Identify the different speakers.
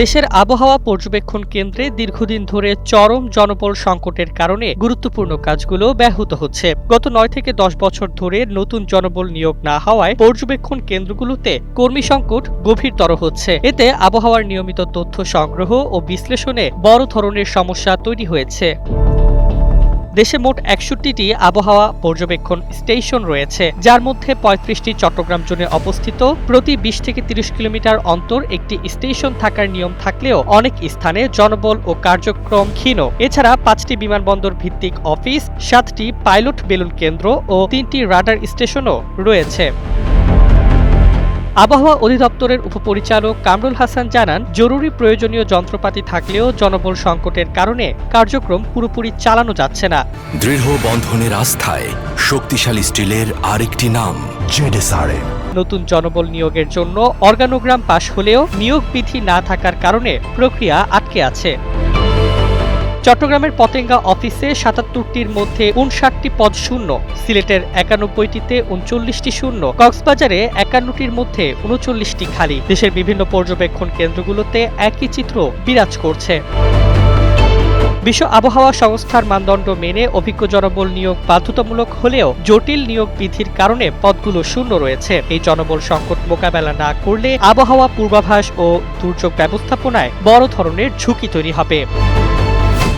Speaker 1: দেশের আবহাওয়া পর্যবেক্ষণ কেন্দ্রে দীর্ঘদিন ধরে চরম জনবল সংকটের কারণে গুরুত্বপূর্ণ কাজগুলো ব্যাহত হচ্ছে। গত নয় থেকে দশ বছর ধরে নতুন জনবল নিয়োগ না হওয়ায় পর্যবেক্ষণ কেন্দ্রগুলোতে কর্মী সংকট গভীরতর হচ্ছে। এতে আবহাওয়ার নিয়মিত তথ্য সংগ্রহ ও বিশ্লেষণে বড় ধরনের সমস্যা তৈরি হয়েছে। দেশে মোট একষট্টিটি আবহাওয়া পর্যবেক্ষণ স্টেশন রয়েছে, যার মধ্যে পঁয়ত্রিশটি চট্টগ্রাম জোনে অবস্থিত। প্রতি বিশ থেকে তিরিশ কিলোমিটার অন্তর একটি স্টেশন থাকার নিয়ম থাকলেও অনেক স্থানে জনবল ও কার্যক্রম ক্ষীণ। এছাড়া পাঁচটি বিমানবন্দর ভিত্তিক অফিস, সাতটি পাইলট বেলুন কেন্দ্র ও তিনটি রাডার স্টেশনও রয়েছে। আবহাওয়া অধিদপ্তরের উপপরিচালক কামরুল হাসান জানান জরুরি প্রয়োজনীয় যন্ত্রপাতি থাকলেও জনবল সংকটের কারণে কার্যক্রম পুরোপুরি চালানো যাচ্ছে না।
Speaker 2: দৃঢ় বন্ধনের আস্থায় শক্তিশালী স্টিলের আরেকটি নাম
Speaker 3: জেডেসআরএম।
Speaker 1: নতুন জনবল নিয়োগের জন্য অর্গানোগ্রাম পাশ হলেও নিয়োগ বিধি না থাকার কারণে প্রক্রিয়া আটকে আছে। চট্টগ্রামের পতেঙ্গা অফিসে সাতাত্তরটির মধ্যে উনষাটটি পদ শূন্য, সিলেটের একানব্বইটিতে উনচল্লিশটি শূন্য, কক্সবাজারে একান্নটির মধ্যে উনচল্লিশটি খালি। দেশের বিভিন্ন পর্যবেক্ষণ কেন্দ্রগুলোতে একই চিত্র বিরাজ করছে। বিশ্ব আবহাওয়া সংস্থার মানদণ্ড মেনে অভিজ্ঞ জনবল নিয়োগ বাধ্যতামূলক হলেও জটিল নিয়োগ বিধির কারণে পদগুলো শূন্য রয়েছে। এই জনবল সংকট মোকাবেলা না করলে আবহাওয়া পূর্বাভাস ও দুর্যোগ ব্যবস্থাপনায় বড় ধরনের ঝুঁকি তৈরি হবে।